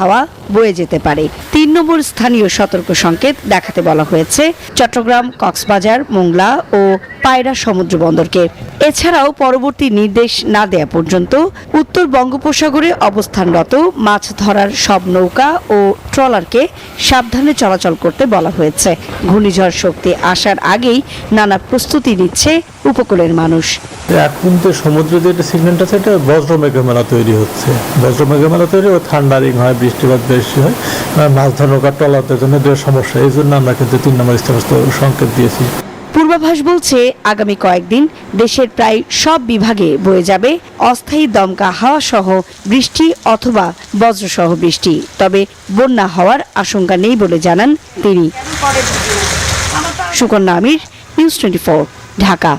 হাওয়া বয়ে যেতে পারে। তিন নম্বর স্থানীয় সতর্ক সংকেত দেখাতে বলা হয়েছে, চট্টগ্রাম, কক্সবাজার, মোংলা ও পায়রা সমুদ্র বন্দরকে। এছাড়াও পরবর্তী নির্দেশ না দেয়া পর্যন্ত উত্তর বঙ্গোপসাগরে অবস্থানরত মাছ ধরার সব নৌকা ও ট্রলারকে সাবধানে চলাচল করতে বলা হয়েছে। ঘূর্ণিঝড় শক্তি আসার আগেই নানা প্রস্তুতি নিচ্ছে উপকূলের মানুষ। এখন তো সমুদ্রে যে সিগন্যাল আছে, এটা বজ্র মেঘমেলা তৈরি হচ্ছে। বজ্র মেঘমেলা তৈরি ও থান্ডারিং হয়, বৃষ্টিপাত বেশি হয় মাছ ধরা নৌকা টলাতের জন্য সমস্যা। এই জন্য আমরা কিন্তু তিন নম্বর সংকেত দিয়েছি। পূর্বাভাস বলছে, আগামী কয়েকদিন দেশের প্রায় সব বিভাগে বয়ে যাবে অস্থায়ী দমকা হাওয়া সহ বৃষ্টি অথবা বজ্রসহ বৃষ্টি। তবে বন্যা হওয়ার আশঙ্কা নেই বলে জানান তিনি। Sukanya Amir, news twenty Dhaka.